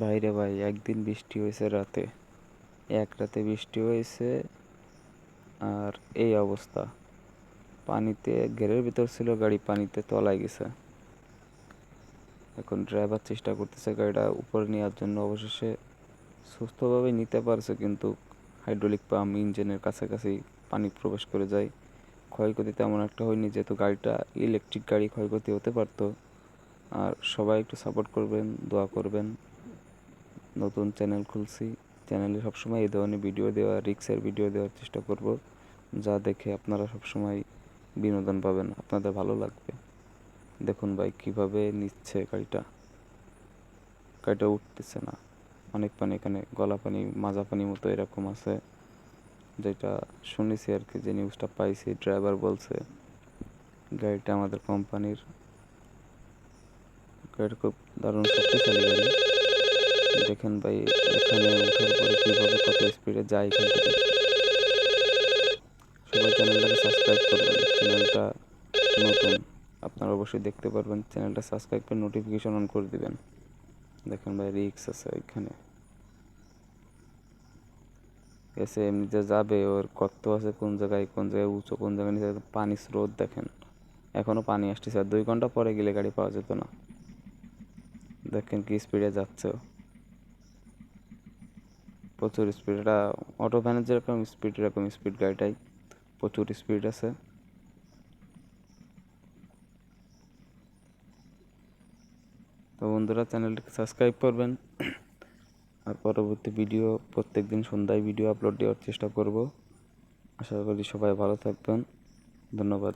বাইরে ভাই, একদিন বৃষ্টি হয়েছে রাতে। এক রাতে বৃষ্টি হয়েছে আর এই অবস্থা। পানিতে, ঘেরের ভিতর ছিল গাড়ি, পানিতে তলায় গেছে। এখন ড্রাইভার চেষ্টা করতেছে গাড়িটা উপরে নেওয়ার জন্য। অবশেষে সুস্থভাবে নিতে পারছে, কিন্তু হাইড্রোলিক পাম্প ইঞ্জিনের কাছাকাছি পানি প্রবেশ করে যায়। ক্ষয়ক্ষতি তেমন একটা হয়নি, যেহেতু গাড়িটা ইলেকট্রিক গাড়ি ক্ষয়ক্ষতি হতে পারতো। আর সবাই একটু সাপোর্ট করবেন, দোয়া করবেন। নতুন চ্যানেল খুলছি। চ্যানেলে সবসময় এই ধরনের ভিডিও দেওয়া, রিক্সের ভিডিও দেওয়ার চেষ্টা করব, যা দেখে আপনারা সবসময় বিনোদন পাবেন, আপনাদের ভালো লাগবে। দেখুন ভাই, কীভাবে নিচ্ছে গাড়িটা। গাড়িটা উঠতেছে না। অনেক পানি এখানে, গলা পানি, মাজা পানি মতো এরকম আছে। যেটা শুনেছি আর কি, যে নিউজটা পাইছি ড্রাইভার বলছে, গাড়িটা আমাদের কোম্পানির গাড়িটা খুব দারুণ শক্তিশালী গাড়ি। দেখেন ভাই, এখানে ওঠার পরে কীভাবে কত স্পিডে যায় এখান থেকে। সবাই চ্যানেলটাকে সাবস্ক্রাইব করবেন। চ্যানেলটা নতুন, আপনারা অবশ্যই দেখতে পারবেন। চ্যানেলটা সাবস্ক্রাইব করে নোটিফিকেশন অন করে দিবেন। দেখেন ভাই রিক্স আছে এখানে। এসে এমনিতে যাবে, ওর কত আছে, কোন জায়গায় কোন জায়গায় উঁচু, কোন জায়গায় নিচে পানি স্রোত দেখেন। এখনও পানি আসতেছে, আর দুই ঘণ্টা পরে গেলে গাড়ি পাওয়া যেত না। দেখেন কি স্পিডে যাচ্ছে। প্রচুর স্পিড এটা অটো ভ্যানের যেরকম স্পিড এরকম স্পিড গাড়িটাই প্রচুর স্পিড আছে। তো বন্ধুরা চ্যানেলটিকে সাবস্ক্রাইব করবেন। আর পরবর্তী ভিডিও প্রত্যেক দিন সন্ধ্যায় ভিডিও আপলোড দেওয়ার চেষ্টা করব। আশা করি সবাই ভালো থাকবেন। ধন্যবাদ।